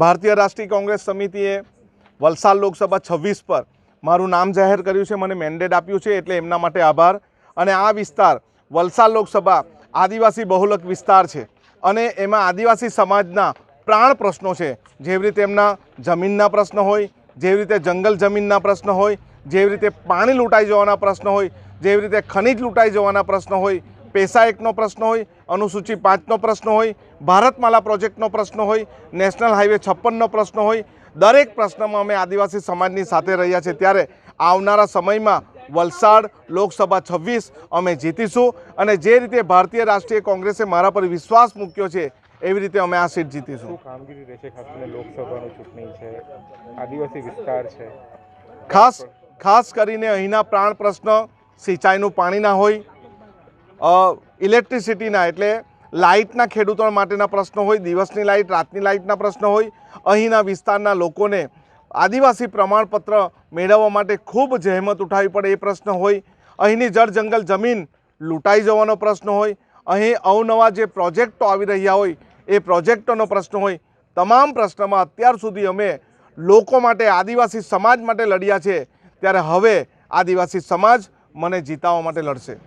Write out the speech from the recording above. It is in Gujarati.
ભારતીય રાષ્ટ્રીય કોંગ્રેસ સમિતિએ વલસાડ લોકસભા છવ્વીસ પર મારું નામ જાહેર કર્યું છે, મને મેન્ડેટ આપ્યું છે, એટલે એમના માટે આભાર. અને આ વિસ્તાર વલસાડ લોકસભા આદિવાસી બહુલક વિસ્તાર છે અને એમાં આદિવાસી સમાજના પ્રાણ પ્રશ્નો છે. જેવી રીતે એમના જમીનના પ્રશ્ન હોય, જેવી રીતે જંગલ જમીનના પ્રશ્ન હોય, જેવી રીતે પાણી લૂંટાઈ જવાના પ્રશ્ન હોય, જેવી રીતે ખનિજ લૂંટાઈ જવાના પ્રશ્ન હોય પેસા એકનો પ્રશ્ન હોય અનુસૂચિ પાંચનો પ્રશ્ન હોય ભારતમાલા પ્રોજેક્ટનો પ્રશ્ન હોય નેશનલ હાઈવે છપ્પનનો પ્રશ્ન હોય દરેક પ્રશ્નમાં અમે આદિવાસી સમાજની સાથે રહ્યા છે ત્યારે આવનારા સમયમાં વલસાડ લોકસભા છવ્વીસ અમે જીતીશું અને જે રીતે ભારતીય રાષ્ટ્રીય કોંગ્રેસે મારા પર વિશ્વાસ મૂક્યો છે એવી રીતે અમે આ સીટ જીતીશું. કામગીરી રહેશે ખાસ કરીને લોકસભાની ચૂંટણી છે આદિવાસી વિસ્તાર છે? ખાસ ખાસ કરીને અહીંના પ્રાણ પ્રશ્ન સિંચાઈનું પાણી ના હોય ઇલેક્ટ્રિસિટીના એટલે લાઇટના ખેડૂતો માટેના પ્રશ્નો હોય, દિવસની લાઇટ, રાતની લાઇટના પ્રશ્નો હોય, અહીંના વિસ્તારના લોકોને આદિવાસી પ્રમાણપત્ર મેળવવા માટે ખૂબ જહેમત ઉઠાવી પડે એ પ્રશ્ન હોય. અહીંની જળ જંગલ જમીન લૂંટાઈ જવાનો પ્રશ્ન હોય. અહીં અવનવા જે પ્રોજેક્ટો આવી રહ્યા હોય, એ પ્રોજેક્ટોનો પ્રશ્ન હોય. તમામ પ્રશ્નમાં અત્યાર સુધી અમે લોકો માટે, આદિવાસી સમાજ માટે લડ્યા છે. ત્યારે હવે આદિવાસી સમાજ મને જીતાવવા માટે લડશે.